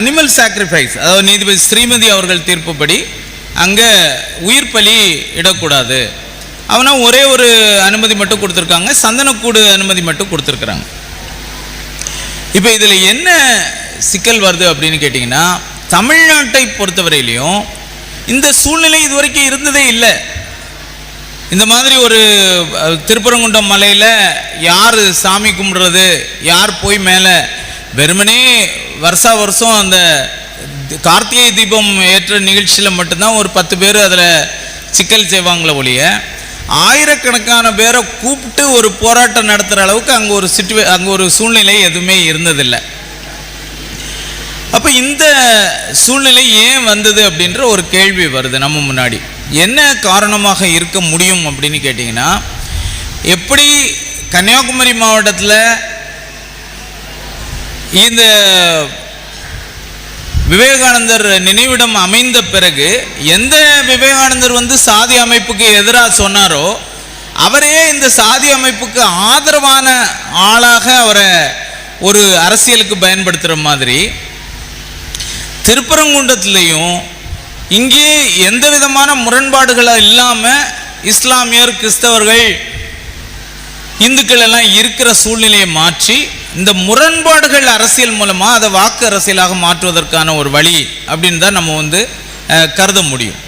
Animal sacrifice அதாவது நீதிபதி ஸ்ரீமதி அவர்கள் தீர்ப்புப்படி அங்கே உயிர் பலி இடக்கூடாது. அவனா ஒரே ஒரு அனுமதி மட்டும் கொடுத்துருக்காங்க சந்தனக்கூடு அனுமதி மட்டும் கொடுத்துருக்குறாங்க. இப்போ இதில் என்ன சிக்கல் வருது அப்படின்னு கேட்டிங்கன்னா தமிழ்நாட்டை பொறுத்தவரையிலையும் இந்த சூழ்நிலை இதுவரைக்கும் இருந்ததே இல்லை. இந்த மாதிரி ஒரு திருப்பரங்குண்டம் திருப்பரங்குன்றம் மலையில் யார் சாமி கும்பிடுறது யார் போய் மேலே வெறுமனே வருஷா வருஷம் அந்த கார்த்திகை தீபம் ஏற்ற நிகழ்ச்சியில் மட்டும்தான் ஒரு பத்து பேர் அதில் சிக்கல் செய்வாங்களே ஒழிய ஆயிரக்கணக்கான பேரை கூப்பிட்டு ஒரு போராட்டம் நடத்துகிற அளவுக்கு அங்கே ஒரு சிட்டுவே அங்கே ஒரு சூழ்நிலை எதுவுமே இருந்ததில்லை. அப்போ இந்த சூழ்நிலை ஏன் வந்தது அப்படின்ற ஒரு கேள்வி வருது நம்ம முன்னாடி. என்ன காரணமாக இருக்க முடியும் அப்படின்னு கேட்டிங்கன்னா எப்படி கன்னியாகுமரி மாவட்டத்தில் இந்த விவேகானந்தர் நினைவிடம் அமைந்த பிறகு எந்த விவேகானந்தர் வந்து சாதி அமைப்புக்கு எதிராக சொன்னாரோ அவரே இந்த சாதி அமைப்புக்கு ஆதரவான ஆளாக அவரை ஒரு அரசியலுக்கு பயன்படுத்துகிற மாதிரி திருப்பரங்குன்றத்துலேயும் இங்கே எந்த விதமான முரண்பாடுகளாக இல்லாமல் இஸ்லாமியர் கிறிஸ்தவர்கள் இந்துக்கள் எல்லாம் இருக்கிற சூழ்நிலையை மாற்றி இந்த முரண்பாடுகள் அரசியல் மூலமாக அதை வாக்கு அரசியலாக மாற்றுவதற்கான ஒரு வழி அப்படின்னு தான் நம்ம வந்து கருத முடியும்.